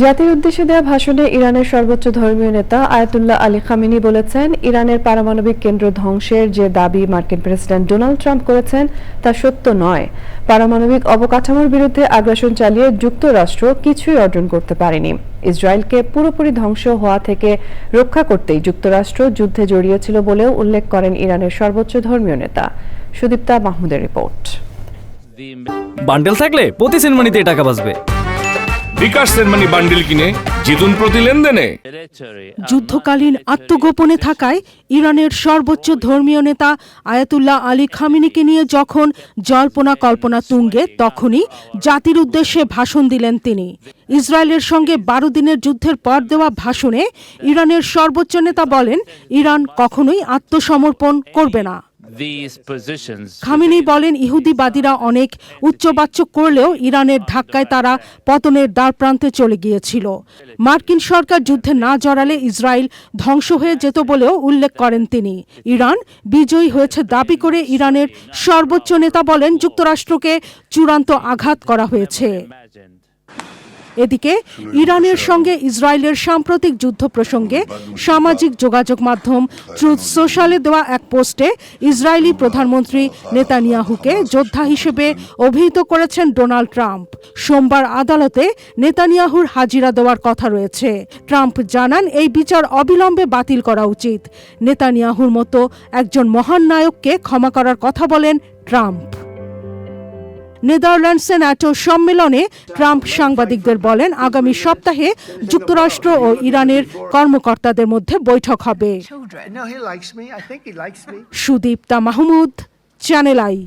জাতির উদ্দেশ্যে দেওয়া ভাষণে ইরানের সর্বোচ্চ ধর্মীয় নেতা আয়াতুল্লাহ আলী খামিনি বলেছেন, ইরানের পারমাণবিক কেন্দ্র ধ্বংসের যে দাবি মার্কিন প্রেসিডেন্ট ডোনাল্ড ট্রাম্প করেছেন, তা সত্য নয়। পারমাণবিক অবকাঠামোর বিরুদ্ধে আগ্রাসন চালিয়ে যুক্তরাষ্ট্র কিছুই অর্জন করতে পারেনি। ইসরায়েলকে পুরোপুরি ধ্বংস হওয়া থেকে রক্ষা করতেই যুক্তরাষ্ট্র যুদ্ধে জড়িয়েছিল বলেও উল্লেখ করেন ইরানের সর্বোচ্চ ধর্মীয় নেতা। সুদীপ্তা মাহমুদের রিপোর্ট। বান্ডেল থাকলে প্রতি সেনমানিতে টাকা বাঁচবে। বান্ডিল কিনে জিতুন প্রতি লেনদেনে। যুদ্ধকালীন আত্মগোপনে থাকায় ইরানের সর্বোচ্চ ধর্মীয় নেতা আয়াতুল্লাহ আলী খামিনিকে নিয়ে যখন জল্পনা কল্পনা তুঙ্গে, তখনই জাতির উদ্দেশ্যে ভাষণ দিলেন তিনি। ইসরায়েলের সঙ্গে বারো দিনের যুদ্ধের পর দেওয়া ভাষণে ইরানের সর্বোচ্চ নেতা বলেন, ইরান কখনোই আত্মসমর্পণ করবে না। খামিনি বলেন ইহুদিবাদীরা অনেক উচ্চবাচ্য করলেও ইরানের ধাক্কায় তারা পতনের দ্বারপ্রান্তে চলে গিয়েছিল মার্কিন সরকার যুদ্ধে না জড়ালে ইসরায়েল ধ্বংস হয়ে যেত বলেও উল্লেখ করেন তিনি ইরান বিজয়ী হয়েছে দাবি করে ইরানের সর্বোচ্চ নেতা বলেন যুক্তরাষ্ট্রকে চূড়ান্ত আঘাত করা হয়েছে. এদিকে ইরানের সঙ্গে ইসরায়েলের সাম্প্রতিক যুদ্ধ প্রসঙ্গে সামাজিক যোগাযোগ মাধ্যম ট্রুথ সোশ্যালে দেওয়া এক পোস্টে ইসরায়েলি প্রধানমন্ত্রী নেতানিয়াহুকে যোদ্ধা হিসেবে অভিহিত করেছেন ডোনাল্ড ট্রাম্প। সোমবার আদালতে নেতানিয়াহুর হাজিরা দেওয়ার কথা রয়েছে। ট্রাম্প জানান, এই বিচার অবিলম্বে বাতিল করা উচিত। নেতানিয়াহুর মতো একজন মহান নায়ককে ক্ষমা করার কথা বলেন ট্রাম্প। নেদারল্যান্ডসে ন্যাটো সম্মেলনে ট্রাম্প সাংবাদিকদের বলেন আগামী সপ্তাহে যুক্তরাষ্ট্র ও ইরানের কর্মকর্তাদের মধ্যে বৈঠক হবে. Sudipta Mahmud channel I.